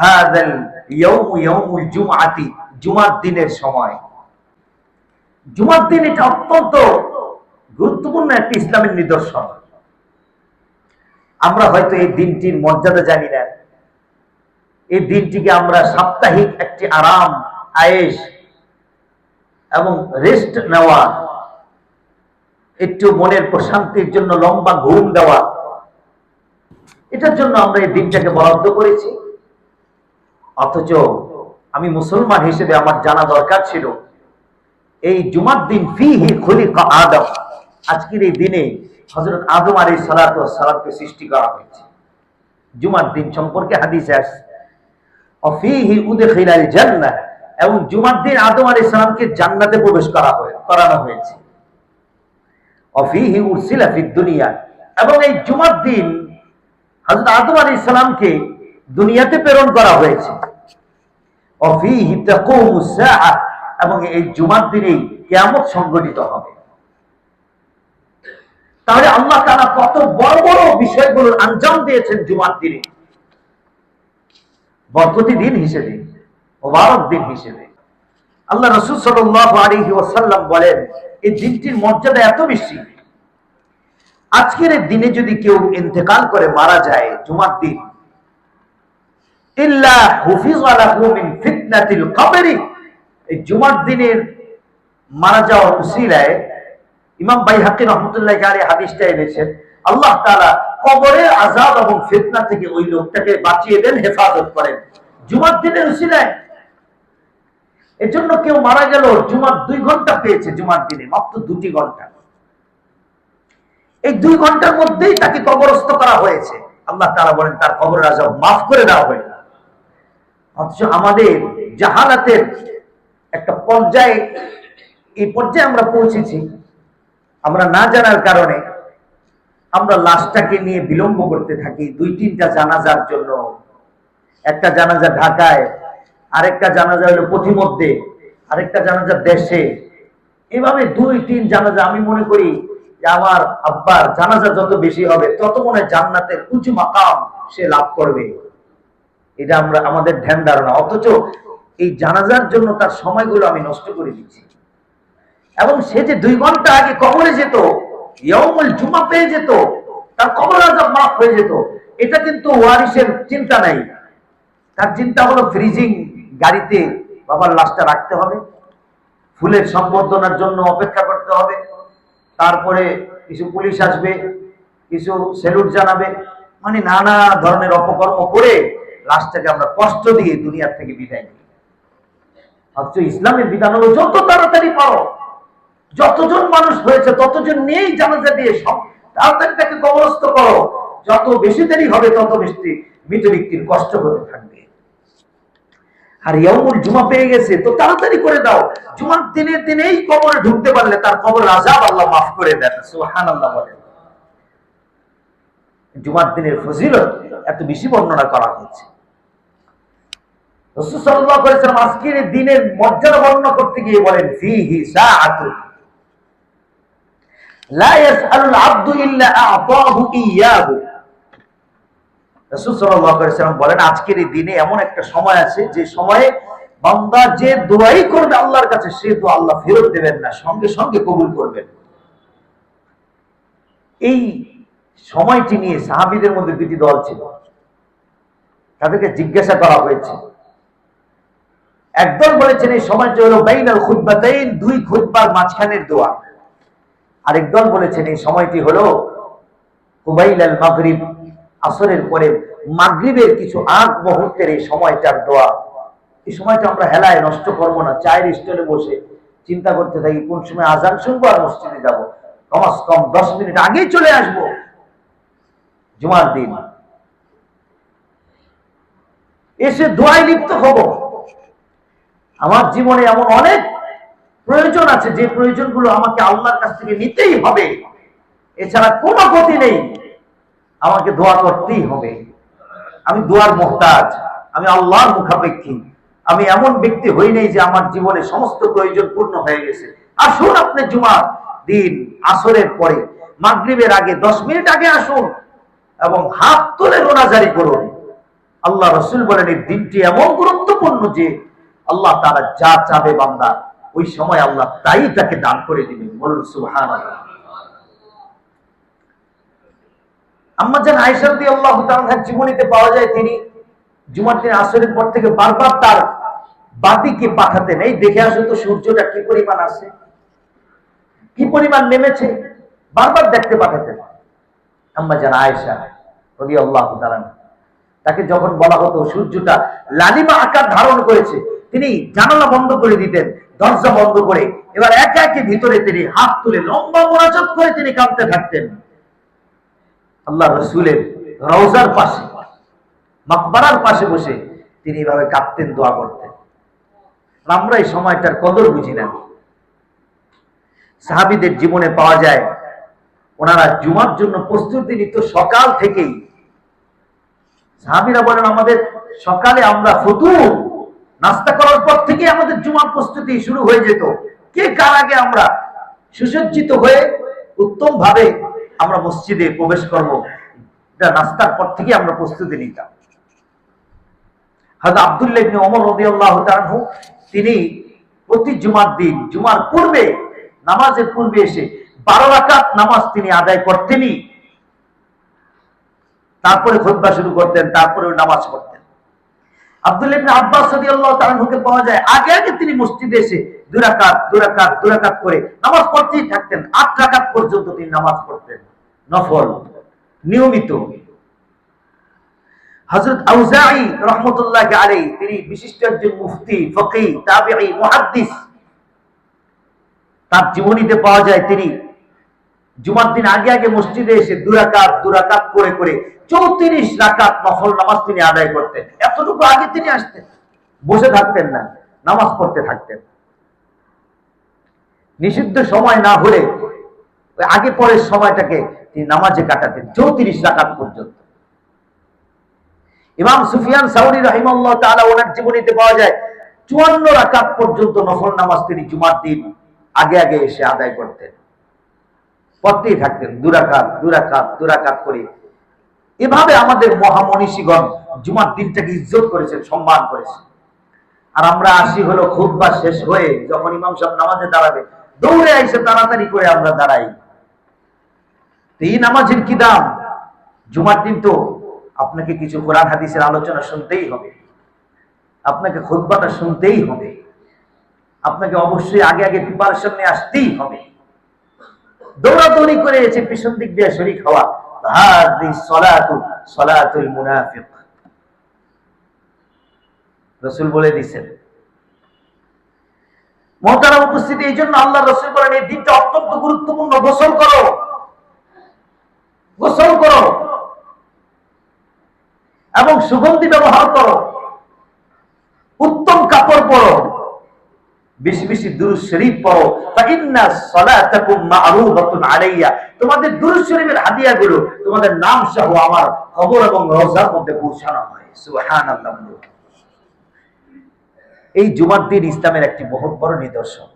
হাযাল ইয়াউমু ইয়াউমুল জুমআতি, জুমার দিনের সময়। জুমার দিন এটা অত্যন্ত গুরুত্বপূর্ণ একটি ইসলামের নিদর্শন। আমরা হয়তো এই দিনটির মর্যাদা জানি না। এই দিনটিকে আমরা সাপ্তাহিক একটি আরাম আয়েস এবং রেস্ট নেওয়া, একটু মনের প্রশান্তির জন্য লম্বা ঘুম দেওয়া, এটার জন্য আমরা এই দিনটাকে বরাদ্দ করেছি। অথচ আমি মুসলমান হিসেবে আমার জানা দরকার ছিল। এই জুমার দিন ফিহি খুলিকা আদম। আজকের এই দিনে হজরত আদম আলী সালাত সালাতকে সৃষ্টি করা হয়েছে। জুমার দিন সম্পর্কে হাদিসে আসছে অফিহি উদখিলাল জান্নাহ। এবং জুমার দিন আদম আলী সালামকে জান্নাতে প্রবেশ করা হয়ে, করানো হয়েছে। অফিহি উরসিলা ফিদ দুনিয়া। এবং এই জুমার দিন হজরত আদম আলাইহিস সালামকে দুনিয়াতে প্রেরণ করা হয়েছে। এবং এই জুমার দিনেই কিয়ামত সংঘটিত হবে। তাহলে আল্লাহ তাআলা কত বড় বড় বিষয়গুলোর আঞ্জাম দিয়েছেন জুমার দিনে। বরকতি দিন হিসেবে, মোবারক দিন হিসেবে। আল্লাহ রসুল সাল্লাল্লাহু আলাইহি ওয়াসাল্লাম বলেন, এই দিনটির মর্যাদা এত বেশি। আজকের দিনে যদি কেউ ইন্তেকাল করে মারা যায় জুমার দিন ইল্লা মিন জুমার দিনের মারা যাওয়ার ইমাম বাইহাকি রহমতুল্লাহ আলাইহি হাদিসটা এনেছেন, আল্লাহ কবরের এবং ফিতনা থেকে ওই লোকটাকে বাঁচিয়ে দেন, হেফাজত করেন। জুমার দিনের কেউ মারা গেল, জুমার দুই ঘণ্টা পেয়েছে জুমার দিনে, মাত্র দুটি ঘণ্টা। এই দুই ঘণ্টার মধ্যেই তাকে কবরস্থ করা হয়েছে। আল্লাহ তারা বলেন, তার কবর আজাব মাফ করে দেওয়া হয়ে অথচ আমাদের জাহালাতের একটা পর্যায়ে, এই পর্যায়ে আমরা পৌঁছেছি। আমরা না জানার কারণে আমরা লাশটাকে নিয়ে বিলম্ব করতে থাকি দুই, তিনটা জানাজার জন্য। একটা জানাজা ঢাকায়, আরেকটা জানাজা হলো পথিমধ্যে, আরেকটা জানাজা দেশে। এভাবে দুই, তিন জানাজা আমি মনে করি যে আমার আব্বার জানাজা যত বেশি হবে, তত মনে জান্নাতের উঁচু মাকাম সে লাভ করবে। এটা আমরা, আমাদের ধ্যান ধারণা। অথচ এই জানাজার জন্য তার সময়গুলো আমি নষ্ট করে দিচ্ছি। এবং সে যে দুই ঘণ্টা আগে কবরে যেত ইয়মুল জুমা পেয়ে যেত, তার কবর আজাব মাফ হয়ে যেত, এটা কিন্তু ওয়ারিসের চিন্তা নাই। তার চিন্তা হলো ফ্রিজিং গাড়িতে বাবার লাশটা রাখতে হবে, ফুলের সম্বর্ধনার জন্য অপেক্ষা করতে হবে, তারপরে কিছু পুলিশ আসবে, কিছু সেলুট জানাবে মানে নানা ধরনের অপকর্ম করে লাশটাকে আমরা কষ্ট দিয়ে দুনিয়ার থেকে বিদায় দিই অথচ ইসলামের বিধান হলো যত তাড়াতাড়ি পারো, যতজন মানুষ হয়েছে, ততজন নিয়েই জানাজা দিয়ে সব তাড়াতাড়ি তাকে কবরস্থ করো। যত বেশি দেরি হবে, তত বেশি মৃত ব্যক্তির কষ্ট হতে থাকবে। আর ইয়ামুল জুমা পেয়ে গেছে, তো তাড়াতাড়ি করে দাও। জুমার দিনে দিনেই কবরে ঢুকতে পারলে তার কবর আজাব আল্লাহ মাফ করে দেন সুহান আল্লাহ বলেন। জুমার দিনের ফজিলত এত বেশি বর্ণনা করা হয়েছে রসুল সাল্লাল্লাহু আলাইহি ওয়াসাল্লাম আজকের দিনের মর্যাদা বর্ণনা করতে গিয়ে বলেন বলেন, আজকের এই দিনে এমন একটা সময় আছে, যে সময়ে বান্দা যে দোয়াই করবে আল্লাহর কাছে, সে তো আল্লাহ ফেরত দেবেন না, সঙ্গে সঙ্গে কবুল করবেন। এই সময়টি নিয়ে সাহাবীদের মধ্যে দুটি দল ছিল। তাদেরকে জিজ্ঞাসা করা হয়েছে একদল বলেছেন এই সময়টি হলো বাইনাল খুতবাতাইন, দুই খুতবার মাঝখানের দোয়া। আরেক দল বলেছেন এই সময়টি হলো হুবাইলাল মাগরিব, আসরের পরে মাগরিবের কিছু আগ মুহূর্তের এই সময়টার দোয়া। এই সময়টা আমরা হেলায় নষ্ট করব না, চায়ের স্টলে বসে চিন্তা করতে থাকি, কোন সময় আজান শুনব আর মসজিদে যাব। কমাস কম, দশ মিনিট আগেই চলে আসব। জুমার দিন। এসে দোয়ায় লিপ্ত হব। আমার জীবনে এমন অনেক প্রয়োজন আছে, যে প্রয়োজনগুলো আমাকে আল্লাহর কাছ থেকে নিতেই হবে। এছাড়া কোনো গতি নেই। আমাকে দোয়া করতেই হবে। আমি দোয়ার মোহতাজ, আমি আল্লাহর মুখাপেক্ষী। আমি এমন ব্যক্তি হই নাই যে আমার জীবনে সমস্ত প্রয়োজন পূর্ণ হয়ে গেছে। আসুন আপনি জুমার দিন, আসরের পরে, মাগরিবের আগে, দশ মিনিট আগে আসুন এবং হাত তুলে রোনাজারি করুন। আল্লাহ রসুল বলেন, এই দিনটি এমন গুরুত্বপূর্ণ যে আল্লাহ তারা যা চাবে বান্দা, ওই সময় আল্লাহ তাই তাকে দান করে দিবেন। বলুন সুহান আম্মা যেন আয়সারদি আল্লাহ জীবনীতে পাওয়া যায়, তিনি জুমার দিন আসরের পর থেকে বারবার তার বাতিকে দেখে আসো তো সূর্যটা কি পরিমাণ আছে? কি পরিমাণ নেমেছে? বারবার দেখতে পাঠাতেন। আম্মা যেন আয়েশা রবি আল্লাহ তাকে যখন বলা হতো, সূর্যটা লালিমা আকার ধারণ করেছে তিনি জানালা বন্ধ করে দিতেন, দরজা বন্ধ করে। এবার একে একে ভিতরে তিনি হাত তুলে লম্বা মোনাজাত করে তিনি কাঁদতে থাকতেন। আল্লাহ রসুলের রওজার পাশে, মাকবারার পাশে বসে তিনি এভাবে কাঁদতেন, দোয়া করতেন। আমরা এই সময়টার কদর বুঝি না। সাহাবিদের জীবনে পাওয়া যায়, ওনারা জুমার জন্য প্রস্তুতি নিত সকাল থেকেই। সাহাবিরা বলেন, আমাদের সকালে আমরা ফতুর নাস্তা করার পর থেকে আমাদের জুমার প্রস্তুতি শুরু হয়ে যেত। কে কার আগে আমরা সুসজ্জিত হয়ে উত্তম ভাবে আমরা মসজিদে প্রবেশ করব? এটা নাস্তার পর থেকে আমরা প্রস্তুতি নিতাম। ওমর তিনি প্রতি জুমার দিন, জুমার পূর্বে, নামাজের পূর্বে এসে বারো রাকাত নামাজ তিনি আদায় করতেনই। তারপরে খুতবা শুরু করতেন তারপরে নামাজ পড়তেন। আব্দুল্লাহ ইবনে আব্বাস পাওয়া যায় আগে আগে তিনি মসজিদে এসে দুরাকাত দুরাকাত দুরাকাত করে নামাজ পড়তেই থাকতেন। আট রাকাত পর্যন্ত তিনি নামাজ পড়তেন। নফল, নিয়মিত। তিনি বিশিষ্ট একজন মুফতি, ফকিহ, তাবিঈ, মুহাদ্দিস। তার জীবনীতে পাওয়া যায় তিনি জুমার দিন আগে আগে মসজিদে এসে দুরাকাত দুরাকাত করে করে চৌত্রিশ রাকাত নফল নামাজ তিনি আদায় করতেন। এতটুকু আগে তিনি আসতেন। বসে থাকতেন না, নামাজ পড়তে থাকতেন। নিষিদ্ধ সময় না হলে আগে পরের সময়টাকে তিনি নামাজে কাটাতেন, চৌত্রিশ রাকাত পর্যন্ত। ইমাম সুফিয়ান সাউরি রহিমাল্লাহ তাআলা ওনার জীবনীতে পাওয়া যায়, চুয়ান্ন রাকাত পর্যন্ত নফল নামাজ তিনি জুমার দিন আগে আগে এসে আদায় করতেন। পড়তেই থাকতেন, দুরাকাত দুরাকাত দুরাকাত করে। এভাবে আমাদের মহামনীষীগণ জুমার দিনটাকে ইজ্জত করেছেন, সম্মান করেছেন। আর আমরা আসি হলো খুতবা শেষ হয়ে যখন ইমাম সাহেব নামাজে দাঁড়াবে, দৌড়ে আইসে তাড়াতাড়ি করে আমরা দাঁড়াই। এই নামাজের কি দাম? জুমার দিন তো আপনাকে কিছু কোরআন হাদিসের আলোচনা শুনতেই হবে। আপনাকে খুতবাটা শুনতেই হবে। আপনাকে অবশ্যই আগে আগে প্রিপারেশন নিয়ে আসতেই হবে। দৌড়াদৌড়ি করে এসে পিছন দিক দিয়ে দিছেন। মহতারা উপস্থিতি, এই জন্য আল্লাহ রসুল দিনটা অত্যন্ত গুরুত্বপূর্ণ। গোসল করো। গোসল করো। এবং সুগন্ধি ব্যবহার করো। উত্তম কাপড় পরো। বেশি বেশি দুরুদ শরীফ পড়ো। ফাইন্না সালাতাকুম মা'রুবাতুন আলাইয়া। তোমাদের দুরুদ শরীফের হাদিয়াগুলো তোমাদের নাম সহ আমার কবর এবং রওজার মধ্যে পৌঁছানো হয়। সুবহানাল্লাহ এই জুমার দিন ইসলামের একটি বহুত বড় নিদর্শন।